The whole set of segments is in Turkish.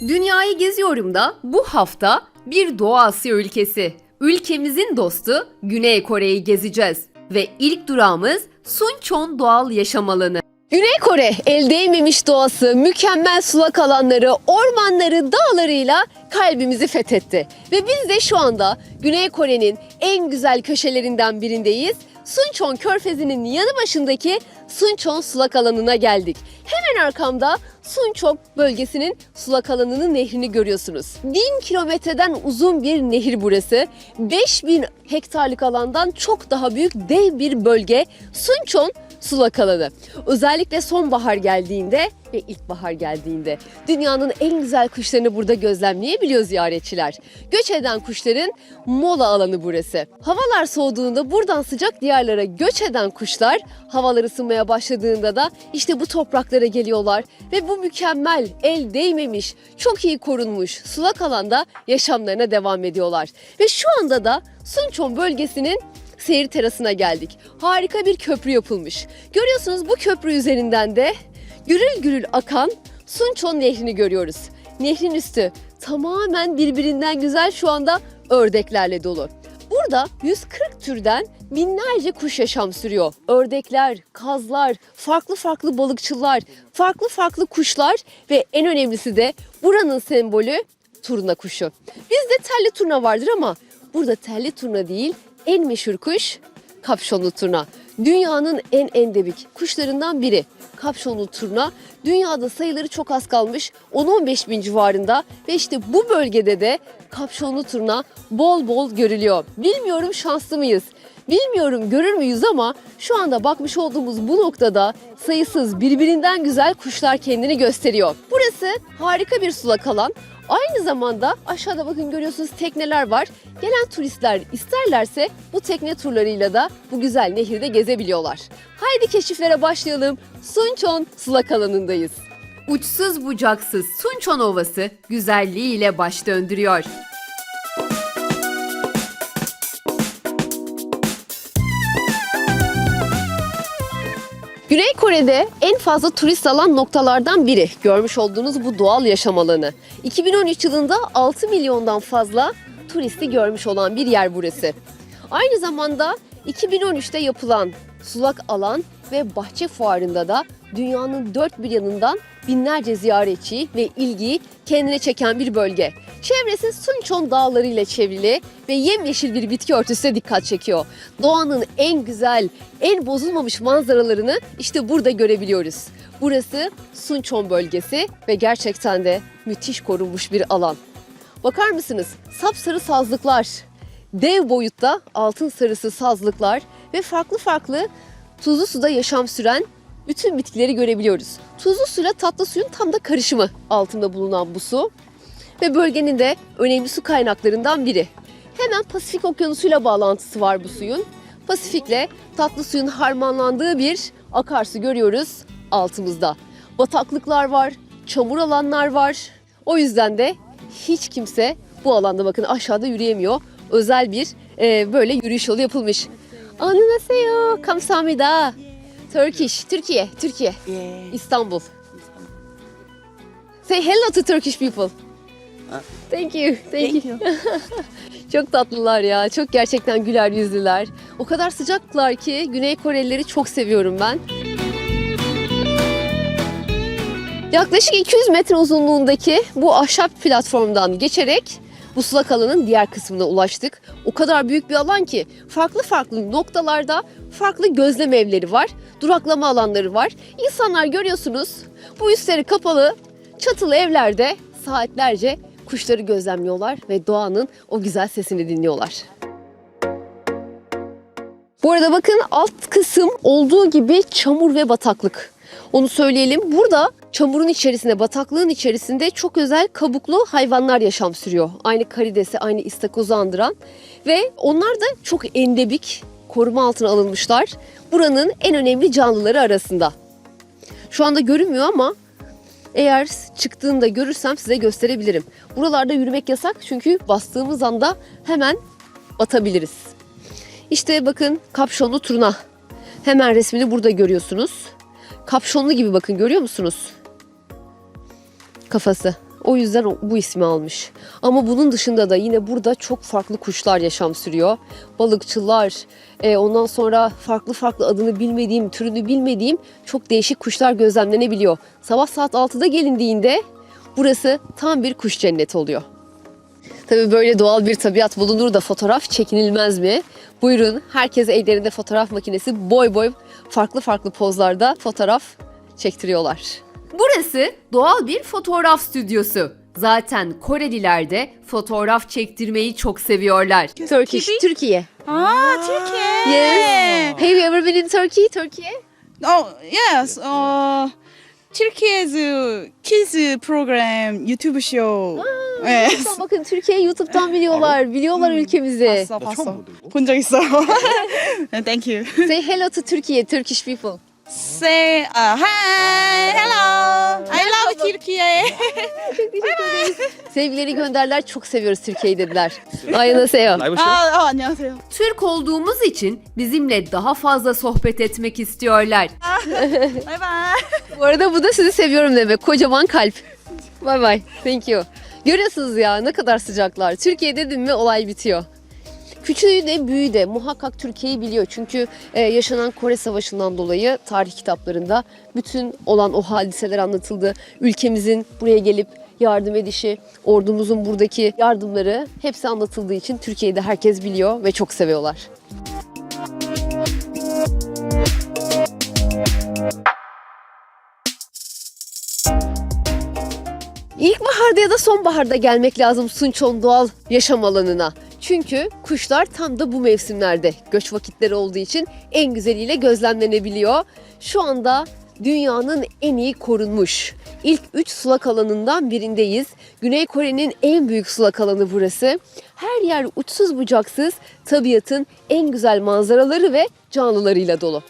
Dünyayı geziyorum da bu hafta bir Doğu Asya ülkesi. Ülkemizin dostu Güney Kore'yi gezeceğiz. Ve ilk durağımız Suncheon Doğal Yaşam Alanı. Güney Kore el değmemiş doğası, mükemmel sulak alanları, ormanları, dağlarıyla kalbimizi fethetti. Ve biz de şu anda Güney Kore'nin en güzel köşelerinden birindeyiz. Suncheon Körfezi'nin yanı başındaki Suncheon sulak alanına geldik. Hemen arkamda Suncheon bölgesinin sulak alanının nehrini görüyorsunuz. 1000 kilometreden uzun bir nehir burası. 5000 hektarlık alandan çok daha büyük dev bir bölge Suncheon sulak alanı. Özellikle sonbahar geldiğinde ve ilkbahar geldiğinde dünyanın en güzel kuşlarını burada gözlemleyebiliyor ziyaretçiler. Göç eden kuşların mola alanı burası. Havalar soğuduğunda buradan sıcak diyarlara göç eden kuşlar havalar ısınmaya başladığında da işte bu topraklara geliyorlar ve bu mükemmel, el değmemiş, çok iyi korunmuş sulak alanda yaşamlarına devam ediyorlar. Ve şu anda da Suncheon bölgesinin seyir terasına geldik. Harika bir köprü yapılmış. Görüyorsunuz bu köprü üzerinden de gürül gürül akan Suncheon Nehri'ni görüyoruz. Nehrin üstü tamamen birbirinden güzel şu anda ördeklerle dolu. Burada 140 türden binlerce kuş yaşam sürüyor. Ördekler, kazlar, farklı farklı balıkçılar, farklı farklı kuşlar ve en önemlisi de buranın sembolü turna kuşu. Bizde telli turna vardır ama burada telli turna değil, en meşhur kuş kapşonlu turna. Dünyanın en endemik kuşlarından biri. Kapşonlu turna dünyada sayıları çok az kalmış 10-15 bin civarında ve işte bu bölgede de kapşonlu turna bol bol görülüyor. Bilmiyorum şanslı mıyız? Bilmiyorum görür müyüz ama şu anda bakmış olduğumuz bu noktada sayısız birbirinden güzel kuşlar kendini gösteriyor. Burası harika bir sulak alan. Aynı zamanda aşağıda bakın görüyorsunuz tekneler var. Gelen turistler isterlerse bu tekne turlarıyla da bu güzel nehirde gezebiliyorlar. Haydi keşiflere başlayalım. Suncheon sulak alanındayız. Uçsuz bucaksız Suncheon Ovası güzelliğiyle baş döndürüyor. Güney Kore'de en fazla turist alan noktalardan biri görmüş olduğunuz bu doğal yaşam alanı. 2013 yılında 6 milyondan fazla turisti görmüş olan bir yer burası. Aynı zamanda 2013'te yapılan sulak alan ve bahçe fuarında da dünyanın dört bir yanından binlerce ziyaretçi ve ilgiyi kendine çeken bir bölge. Çevresi Suncheon dağları ile çevrili ve yemyeşil bir bitki örtüsüne dikkat çekiyor. Doğanın en güzel, en bozulmamış manzaralarını işte burada görebiliyoruz. Burası Suncheon bölgesi ve gerçekten de müthiş korunmuş bir alan. Bakar mısınız? Sapsarı sazlıklar, dev boyutta altın sarısı sazlıklar ve farklı farklı tuzlu suda yaşam süren bütün bitkileri görebiliyoruz. Tuzlu suyla tatlı suyun tam da karışımı altında bulunan bu su ve bölgenin de önemli su kaynaklarından biri. Hemen Pasifik Okyanusu'yla bağlantısı var bu suyun. Pasifik'le tatlı suyun harmanlandığı bir akarsu görüyoruz altımızda. Bataklıklar var, çamur alanlar var. O yüzden de hiç kimse bu alanda bakın aşağıda yürüyemiyor. Özel bir e, böyle yürüyüş yolu yapılmış. Anunaseo, kamsamida. Turkish, Türkiye, Türkiye, Yeah. İstanbul. Say hello to Turkish people. Thank you, thank, you. Çok tatlılar ya. Çok gerçekten güler yüzlüler. O kadar sıcaklar ki Güney Korelileri çok seviyorum ben. Yaklaşık 200 metre uzunluğundaki bu ahşap platformdan geçerek bu sulak alanın diğer kısmına ulaştık. O kadar büyük bir alan ki farklı farklı noktalarda farklı gözlem evleri var, duraklama alanları var. İnsanlar görüyorsunuz bu üstleri kapalı çatılı evlerde saatlerce kuşları gözlemliyorlar ve doğanın o güzel sesini dinliyorlar. Bu arada bakın alt kısım olduğu gibi çamur ve bataklık. Onu söyleyelim. Burada çamurun içerisinde, bataklığın içerisinde çok özel kabuklu hayvanlar yaşam sürüyor. Aynı karidesi, aynı istakozu andıran. Ve onlar da çok endemik, koruma altına alınmışlar. Buranın en önemli canlıları arasında. Şu anda görünmüyor ama eğer çıktığında görürsem size gösterebilirim. Buralarda yürümek yasak çünkü bastığımız anda hemen batabiliriz. İşte bakın kapşonlu turna. Hemen resmini burada görüyorsunuz. Kapşonlu gibi bakın görüyor musunuz? Kafası. O yüzden bu ismi almış. Ama bunun dışında da yine burada çok farklı kuşlar yaşam sürüyor. Balıkçılar, e, ondan sonra farklı farklı adını bilmediğim, türünü bilmediğim çok değişik kuşlar gözlemlenebiliyor. Sabah saat 6'da gelindiğinde burası tam bir kuş cenneti oluyor. Tabii böyle doğal bir tabiat bulunur da fotoğraf çekinilmez mi? Buyurun herkes ellerinde fotoğraf makinesi boy boy farklı farklı pozlarda fotoğraf çektiriyorlar. Burası doğal bir fotoğraf stüdyosu. Zaten Koreliler de fotoğraf çektirmeyi çok seviyorlar. Turkish, TV? Türkiye. 아, Turkey. Yes. Have you ever been in Turkey? Türkiye? Oh, yes. Uh, Turkey's uh, kids program YouTube show. yes. Bakın Türkiye YouTube'dan biliyorlar. Biliyorlar ülkemizi. 봤어, 나 봤어. 처음 보는데 이거? 본 적 있어. Thank you. Say hello to Türkiye, Turkish people. Say uh, hi, hello. I love Turkey. Çok teşekkür ederiz. Sevgileri gönderler. Çok seviyoruz Türkiye'yi dediler. Aynen 라이브 쇼? 아, 어, 안녕하세요. Türk olduğumuz için bizimle daha fazla sohbet etmek istiyorlar. Bye bye. Bu arada bu da sizi seviyorum demek. Kocaman kalp. Bye bye. Thank you. Görüyorsunuz ya ne kadar sıcaklar. Türkiye dedim mi olay bitiyor. Küçüğü de büyüğü de muhakkak Türkiye'yi biliyor. Çünkü e, yaşanan Kore Savaşı'ndan dolayı tarih kitaplarında bütün olan o hadiseler anlatıldı. Ülkemizin buraya gelip yardım edişi, ordumuzun buradaki yardımları hepsi anlatıldığı için Türkiye'yi de herkes biliyor ve çok seviyorlar. İlkbaharda ya da sonbaharda gelmek lazım Sunçon doğal yaşam alanına. Çünkü kuşlar tam da bu mevsimlerde göç vakitleri olduğu için en güzeliyle gözlemlenebiliyor. Şu anda dünyanın en iyi korunmuş ilk 3 sulak alanından birindeyiz. Güney Kore'nin en büyük sulak alanı burası. Her yer uçsuz bucaksız tabiatın en güzel manzaraları ve canlılarıyla dolu.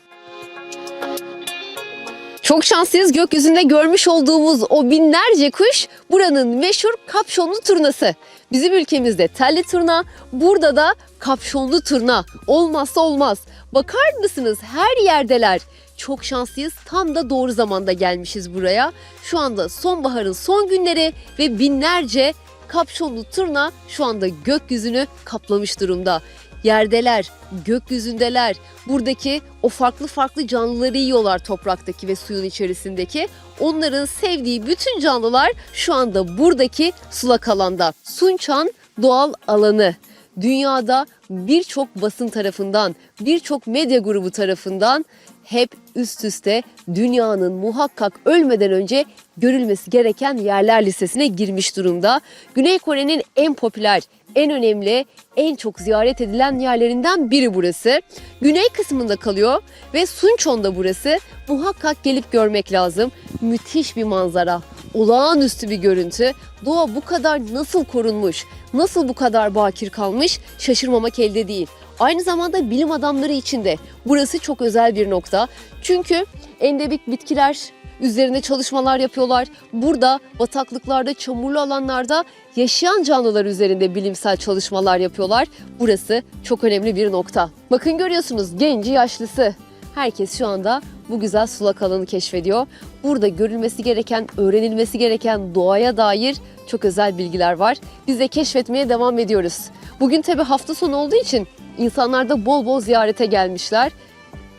Çok şanslıyız gökyüzünde görmüş olduğumuz o binlerce kuş buranın meşhur kapşonlu turnası. Bizim ülkemizde telli turna, burada da kapşonlu turna. Olmazsa olmaz. Bakar mısınız her yerdeler. Çok şanslıyız tam da doğru zamanda gelmişiz buraya. Şu anda sonbaharın son günleri ve binlerce kapşonlu turna şu anda gökyüzünü kaplamış durumda yerdeler, gökyüzündeler. Buradaki o farklı farklı canlıları yiyorlar topraktaki ve suyun içerisindeki. Onların sevdiği bütün canlılar şu anda buradaki sulak alanda. Sunçan doğal alanı. Dünyada birçok basın tarafından, birçok medya grubu tarafından hep üst üste dünyanın muhakkak ölmeden önce görülmesi gereken yerler listesine girmiş durumda. Güney Kore'nin en popüler, en önemli, en çok ziyaret edilen yerlerinden biri burası. Güney kısmında kalıyor ve Suncheon'da burası. Muhakkak gelip görmek lazım. Müthiş bir manzara, olağanüstü bir görüntü. Doğa bu kadar nasıl korunmuş, nasıl bu kadar bakir kalmış şaşırmamak elde değil. Aynı zamanda bilim adamları için de burası çok özel bir nokta. Çünkü endemik bitkiler üzerinde çalışmalar yapıyorlar. Burada bataklıklarda, çamurlu alanlarda yaşayan canlılar üzerinde bilimsel çalışmalar yapıyorlar. Burası çok önemli bir nokta. Bakın görüyorsunuz genci yaşlısı. Herkes şu anda bu güzel sulak alanı keşfediyor. Burada görülmesi gereken, öğrenilmesi gereken doğaya dair çok özel bilgiler var. Biz de keşfetmeye devam ediyoruz. Bugün tabi hafta sonu olduğu için insanlar da bol bol ziyarete gelmişler.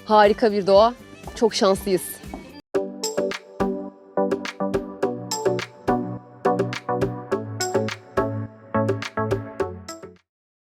Harika bir doğa. Çok şanslıyız.